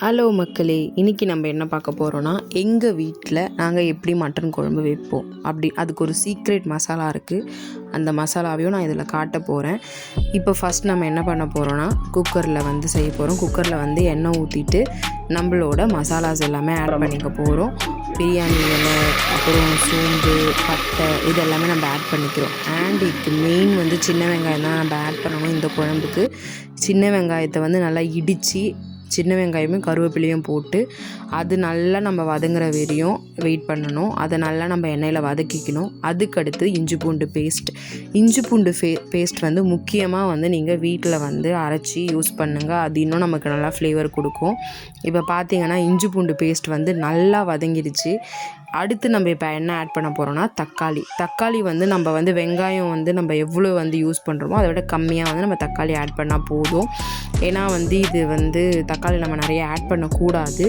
Hello மக்களே. இன்றைக்கி நம்ம என்ன பார்க்க போகிறோன்னா எங்கள் வீட்டில் நாங்கள் எப்படி மட்டன் குழம்பு வைப்போம்? அப்படி அதுக்கு ஒரு சீக்ரெட் மசாலா இருக்குது அந்த மசாலாவையும் நான் இதில் காட்ட போகிறேன் இப்போ ஃபஸ்ட் நம்ம என்ன பண்ண போகிறோன்னா குக்கரில் வந்து செய்ய போகிறோம் குக்கரில் வந்து எண்ணெய் ஊற்றிட்டு நம்மளோட மசாலாஸ் எல்லாமே ஆட் பண்ணிக்க போகிறோம் பிரியாணி இலை அப்புறம் சோம்பு பட்டை இது எல்லாமே நம்ம ஆட் பண்ணிக்கிறோம். அண்ட் இதுக்கு மெயின் வந்து சின்ன வெங்காயம் தான் நம்ம ஆட் பண்ணணும். இந்த குழம்புக்கு சின்ன வெங்காயத்தை வந்து நல்லா இடித்து சின்ன வெங்காயமும் கருவேப்பிலையும் போட்டு அது நல்லா நம்ம வதங்குற வரையும் வெயிட் பண்ணணும். அதை நல்லா நம்ம எண்ணெயில் வதக்கிக்கணும். அதுக்கடுத்து இஞ்சி பூண்டு பேஸ்ட் இஞ்சி பூண்டு ஃபே பேஸ்ட் வந்து முக்கியமாக வந்து நீங்கள் வீட்டில் வந்து அரைச்சி யூஸ் பண்ணுங்கள் அது இன்னும் நமக்கு நல்லா ஃப்ளேவர் கொடுக்கும். இப்போ பார்த்தீங்கன்னா இஞ்சி பூண்டு பேஸ்ட் வந்து நல்லா வதங்கிடுச்சு. அடுத்து நம்ம இப்போ என்ன ஆட் பண்ண போகிறோம்னா தக்காளி. தக்காளி வந்து நம்ம வந்து வெங்காயம் வந்து நம்ம எவ்வளோ வந்து யூஸ் பண்ணுறோமோ அதை விட கம்மியாக வந்து நம்ம தக்காளி ஆட் பண்ணால் போதும். ஏன்னா வந்து இது வந்து தக்காளி நம்ம நிறைய ஆட் பண்ணக்கூடாது.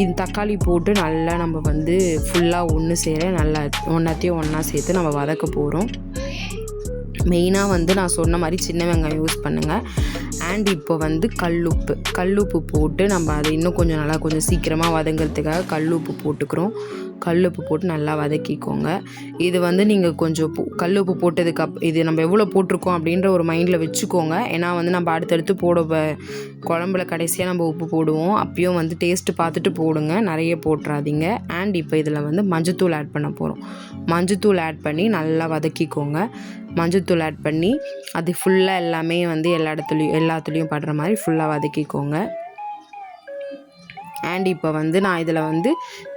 இது தக்காளி போட்டு நல்லா நம்ம வந்து ஃபுல்லாக ஒன்று சேர நல்லா ஒன்றாத்தையும் ஒன்றா சேர்த்து நம்ம வதக்க போகிறோம் மெயினாக வந்து நான் சொன்ன மாதிரி சின்ன வெங்காயம் யூஸ் பண்ணுங்கள் அண்ட் இப்போ வந்து கல்லுப்பு. கல்லுப்பு போட்டு நம்ம அதை இன்னும் கொஞ்சம் நல்லா கொஞ்சம் சீக்கிரமாக வதங்கிறதுக்காக கல்லுப்பு போட்டுக்கிறோம். கல்லுப்பு போட்டு நல்லா வதக்கிக்கோங்க. இது வந்து நீங்கள் கொஞ்சம் பு- கல்லுப்பு போட்டதுக்கு அப் இது நம்ம எவ்வளோ போட்டிருக்கோம் அப்படின்ற ஒரு மைண்டில் வச்சுக்கோங்க. ஏன்னா வந்து நம்ம அடுத்தடுத்து போட குழம்புல கடைசியாக நம்ம உப்பு போடுவோம். அப்பயும் வந்து டேஸ்ட்டு பார்த்துட்டு போடுங்க. நிறைய போட்டுறாதீங்க. அண்ட் இப்போ இதில் வந்து மஞ்சத்தூள் ஆட் பண்ண போகிறோம் மஞ்சத்தூள் ஆட் பண்ணி நல்லா வதக்கிக்கோங்க. மஞ்சத்தூள் ஆட் பண்ணி அது ஃபுல்லாக எல்லாமே வந்து எல்லா இடத்துலையும் எல்லாத்துலேயும் படுற மாதிரி ஃபுல்லாக வதக்கிக்கோங்க. அண்ட் இப்போ வந்து நான் இதில் வந்து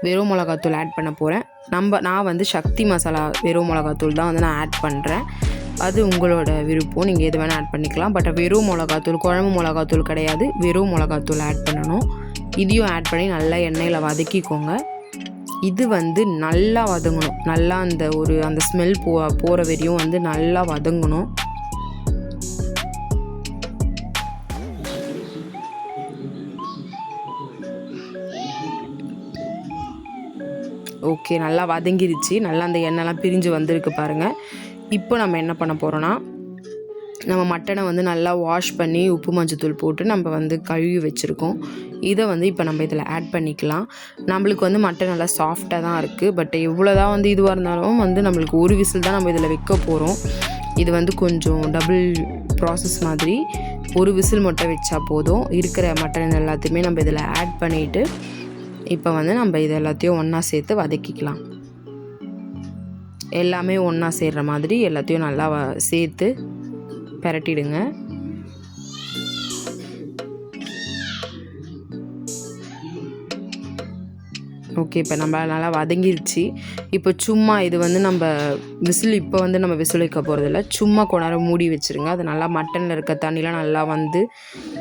வெறும் மிளகாத்தூள் ஆட் பண்ண போகிறேன் நம்ம நான் வந்து சக்தி மசாலா வெறும் மிளகாத்தூள் தான் வந்து நான் ஆட் பண்ணுறேன் அது உங்களோட விருப்பம். நீங்கள் எது வேணால் ஆட் பண்ணிக்கலாம். பட் வெறும் மிளகாத்தூள் குழம்பு மிளகாத்தூள் கிடையாது. வெறும் மிளகாத்தூள் ஆட் பண்ணணும். இதையும் ஆட் பண்ணி நல்லா எண்ணெயில் வதக்கிக்கோங்க. இது வந்து நல்லா வதங்கணும். நல்லா அந்த ஒரு அந்த ஸ்மெல் போ போகிற வரையும் வந்து நல்லா வதங்கணும். ஓகே நல்லா வதங்கிருச்சு. நல்லா அந்த எண்ணெய்லாம் பிரிஞ்சு வந்திருக்கு பாருங்கள் இப்போ நம்ம என்ன பண்ண போகிறோன்னா நம்ம மட்டனை வந்து நல்லா வாஷ் பண்ணி உப்பு மஞ்சத்தூள் போட்டு நம்ம வந்து கழுவி வச்சுருக்கோம். இதை வந்து இப்போ நம்ம இதில் ஆட் பண்ணிக்கலாம். நம்மளுக்கு வந்து மட்டன் நல்லா சாஃப்டாக தான் இருக்குது பட் எவ்வளோ தான் வந்து இதுவாக இருந்தாலும் வந்து நம்மளுக்கு ஒரு விசில் தான் நம்ம இதில் வைக்க போகிறோம் இது வந்து கொஞ்சம் டபுள் ப்ராசஸ் மாதிரி ஒரு விசில் மட்டும் வச்சா போதும். இருக்கிற மட்டன் எல்லாத்தையுமே நம்ம இதில் ஆட் பண்ணிவிட்டு இப்போ வந்து நம்ம இது எல்லாத்தையும் ஒன்றா சேர்த்து வதக்கிக்கலாம். எல்லாமே ஒன்றா சேர்ற மாதிரி எல்லாத்தையும் நல்லா வ சேர்த்து பரட்டிடுங்க. ஓகே இப்போ நம்ம நல்லா வதங்கிருச்சு. இப்போ சும்மா இது வந்து நம்ம விசில் இப்போ வந்து நம்ம விசில் வைக்க போகிறதில்ல சும்மா கொண்டாரம் மூடி வச்சுருங்க. அது நல்லா மட்டனில் இருக்க தண்ணிலாம் நல்லா வந்து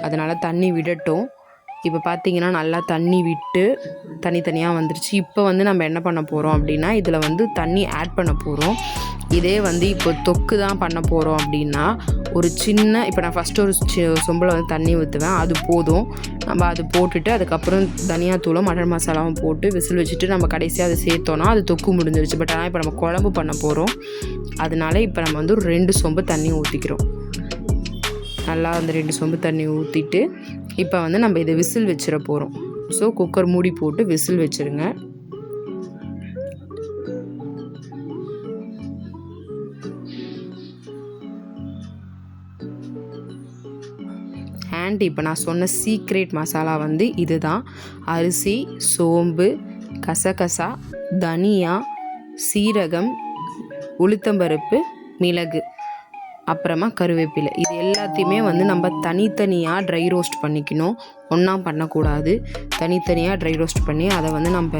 அதனால் தண்ணி விடட்டும். இப்போ பார்த்தீங்கன்னா நல்லா தண்ணி விட்டு தனித்தனியாக வந்துருச்சு. இப்போ வந்து நம்ம என்ன பண்ண போகிறோம் அப்படின்னா இதில் வந்து தண்ணி ஆட் பண்ண போகிறோம் இதே வந்து இப்போ தொக்கு தான் பண்ண போகிறோம் அப்படின்னா ஒரு சின்ன இப்போ நான் ஃபஸ்ட்டு ஒரு சி- சொம்பில் வந்து தண்ணி ஊற்றுவேன் அது போதும். நம்ம அது போட்டுட்டு அதுக்கப்புறம் தனியாத்தூளும் மட்டன் மசாலாவும் போட்டு விசில் வச்சுட்டு நம்ம கடைசியாக அதை சேர்த்தோன்னா அது தொக்கு முடிஞ்சிருச்சு. பட் ஆனால் இப்போ நம்ம குழம்பு பண்ண போகிறோம் அதனால இப்போ நம்ம வந்து ஒரு ரெண்டு சொம்பு தண்ணி ஊற்றிக்கிறோம் நல்லா அந்த ரெண்டு சொம்பு தண்ணி ஊற்றிட்டு இப்போ வந்து நம்ம இதை விசில் வச்சிட போகிறோம் ஸோ குக்கர் மூடி போட்டு விசில் வச்சுருங்க. அண்ட் இப்போ நான் சொன்ன சீக்ரெட் மசாலா வந்து இதுதான். அரிசி சோம்பு கசகசா தனியா சீரகம் உளுத்தம்பருப்பு மிளகு. அப்புறமா கருவேப்பிலை. இது எல்லாத்தையுமே வந்து நம்ம தனித்தனியாக ட்ரை ரோஸ்ட் பண்ணிக்கணும். ஒன்றா பண்ணக்கூடாது. தனித்தனியாக ட்ரை ரோஸ்ட் பண்ணி அதை வந்து நம்ம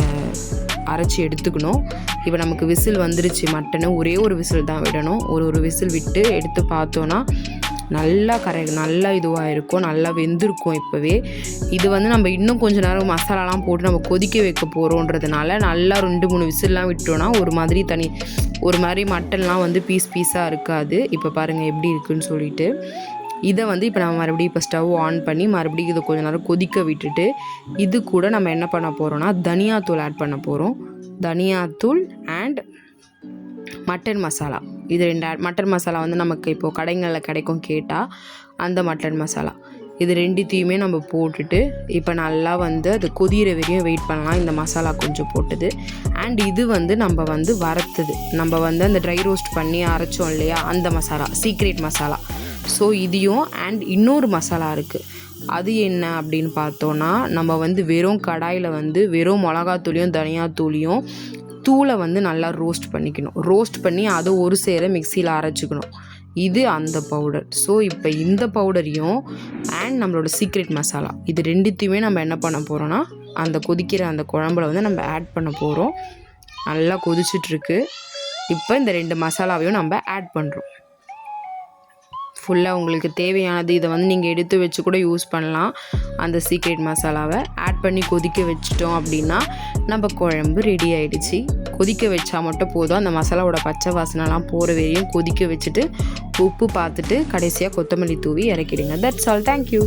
அரைச்சி எடுத்துக்கணும். இப்போ நமக்கு விசில் வந்துருச்சு மட்டனு ஒரே ஒரு விசில் தான் விடணும். ஒரு ஒரு விசில் விட்டு எடுத்து பார்த்தோன்னா நல்லா கரை நல்லா இதுவாக இருக்கும் நல்லா வெந்திருக்கும் இப்போவே. இது வந்து நம்ம இன்னும் கொஞ்சம் நேரம் மசாலாலாம் போட்டு நம்ம கொதிக்க வைக்க போகிறோன்றதுனால நல்லா ரெண்டு மூணு விசில்லாம் விட்டோன்னா ஒரு மாதிரி தனி ஒரு மாதிரி மட்டன்லாம் வந்து பீஸ் பீஸாக இருக்காது. இப்போ பாருங்கள் எப்படி இருக்குன்னு சொல்லிட்டு. இதை வந்து இப்போ நம்ம மறுபடியும் இப்போ ஸ்டவ் ஆன் பண்ணி மறுபடியும் இதை கொஞ்சம் நேரம் கொதிக்க விட்டுட்டு இது கூட நம்ம என்ன பண்ண போகிறோன்னா தனியாத்தூள் ஆட் பண்ண போகிறோம் தனியாத்தூள் அண்ட் மட்டன் மசாலா. இது ரெண்டு மட்டன் மசாலா வந்து நமக்கு இப்போது கடைங்களில் கிடைக்கும் கேட்டால் அந்த மட்டன் மசாலா இது ரெண்டுத்தையுமே நம்ம போட்டுட்டு இப்போ நல்லா வந்து அது கொதிகிற வரையும் வெயிட் பண்ணலாம். இந்த மசாலா கொஞ்சம் போட்டது. அண்ட் இது வந்து நம்ம வந்து வறுத்தது. நம்ம வந்து அந்த ட்ரை ரோஸ்ட் பண்ணி அரைச்சோம் இல்லையா? அந்த மசாலா சீக்ரெட் மசாலா ஸோ இதையும் அண்ட் இன்னொரு மசாலா இருக்குது அது என்ன அப்படின்னு பார்த்தோன்னா நம்ம வந்து வெறும் கடாயில் வந்து வெறும் மிளகாத்தூளியும் தனியாத்தூளியும் தூளை வந்து நல்லா ரோஸ்ட் பண்ணிக்கணும். ரோஸ்ட் பண்ணி அதை ஒரு சேர மிக்சியில் அரைச்சிக்கணும். இது அந்த பவுடர் ஸோ இப்போ இந்த பவுடரையும் அண்ட் நம்மளோட சீக்ரெட் மசாலா இது ரெண்டுத்தையுமே நம்ம என்ன பண்ண போகிறோன்னா அந்த கொதிக்கிற அந்த குழம்புல வந்து நம்ம ஆட் பண்ண போகிறோம் நல்லா கொதிச்சிட்ருக்கு இப்போ இந்த ரெண்டு மசாலாவையும் நம்ம ஆட் பண்ணுறோம் ஃபுல்லாக உங்களுக்கு தேவையானது இதை வந்து நீங்கள் எடுத்து வச்சு கூட யூஸ் பண்ணலாம். அந்த சீக்ரெட் மசாலாவை ஆட் பண்ணி கொதிக்க வச்சிட்டோம் அப்படின்னா நம்ம குழம்பு ரெடி ஆகிடுச்சு கொதிக்க வச்சா மட்டும் போதும். அந்த மசாலாவோட பச்சை வாசனைலாம் போகிற வரையும் கொதிக்க வச்சுட்டு உப்பு பார்த்துட்டு கடைசியாக கொத்தமல்லி தூவி இறக்கிடுங்க. That's all thank you